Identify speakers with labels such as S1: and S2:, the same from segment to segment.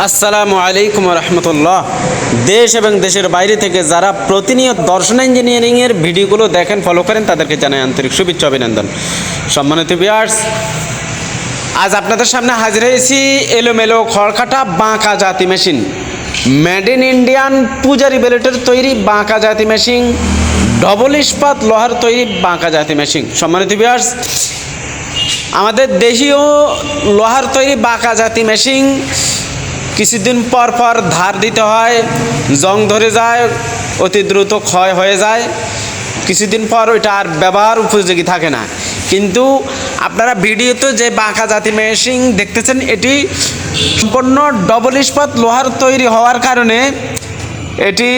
S1: আসসালামু আলাইকুম রহমতুল্লাহ। দেশ এবং দেশের বাইরে থেকে যারা প্রতিনিয়ত দর্শন ইঞ্জিনিয়ারিংয়ের ভিডিওগুলো দেখেন ফলো করেন, তাদেরকে জানাই আন্তরিক শুভেচ্ছা, অভিনন্দন। সম্মানিত বিয়ার্স আজ আপনাদের সামনে হাজির হয়েছি এলোমেলো খড়কাটা বাঁকা জাতি মেশিন মেড ইন ইন্ডিয়ান পূজারি বেলেটের তৈরি বাঁকা জাতি মেশিন ডবল ইস্পাত লোহার তৈরি বাঁকা জাতি মেশিন সম্মানিত বিয়ার্স আমাদের দেশীয় লোহার তৈরি বাঁকা জাতি মেশিন কিছুদিন পর পর ধার দিতে হয়, জং ধরে যায়, অতি দ্রুত ক্ষয় হয়ে যায়। কিছুদিন পর ওইটা আর ব্যবহার উপযোগী থাকে না। কিন্তু আপনারা ভিডিওতে যে বাঁকা জাতি মেশিন দেখতেছেন, এটি সম্পূর্ণ ডবল ইস্পাত লোহার তৈরি হওয়ার কারণে এটি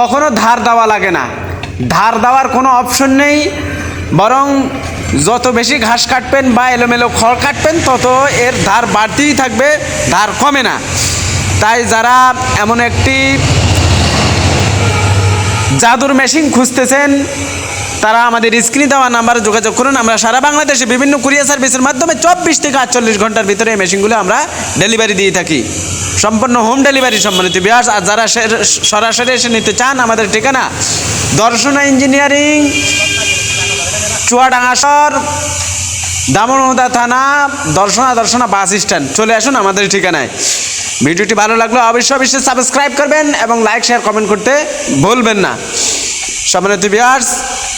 S1: কখনো ধার দেওয়া লাগে না। ধার দেওয়ার কোনো অপশন নেই, বরং যত বেশি ঘাস কাটবেন বা এলোমেলো খড় কাটবেন, তত এর ধার বাড়তেই থাকবে, ধার কমে না। তাই যারা এমন একটি জাদুর মেশিন খুঁজতেছেন, তারা আমাদের স্ক্রিনে দেওয়া নাম্বারে যোগাযোগ করুন। আমরা সারা বাংলাদেশে বিভিন্ন কুরিয়ার সার্ভিসের মাধ্যমে চব্বিশ থেকে আটচল্লিশ ঘণ্টার ভিতরে এই মেশিনগুলো আমরা ডেলিভারি দিয়ে থাকি। সম্পূর্ণ হোম ডেলিভারি সম্মানিত বিয়াস আর যারা সরাসরি এসে নিতে চান, আমাদের ঠিকানা দর্শনা ইঞ্জিনিয়ারিং চুয়াডাঙ্গা শহর থানা, দর্শনা দর্শনা বাস স্ট্যান্ড। চলে আসুন আমাদের ঠিকানায়। ভিডিওটি ভালো লাগল অবশ্যই অবশ্যই সাবস্ক্রাইব করবেন এবং লাইক, শেয়ার, কমেন্ট করতে ভুলবেন না। সম্মানিত বিয়ার্স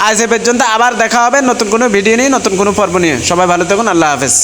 S1: আজ এ পর্যন্ত আবার দেখা হবে নতুন কোনো ভিডিও নিয়ে, নতুন কোনো পর্ব নিয়ে। সবাই ভালো থাকুন, আল্লাহ হাফেজ।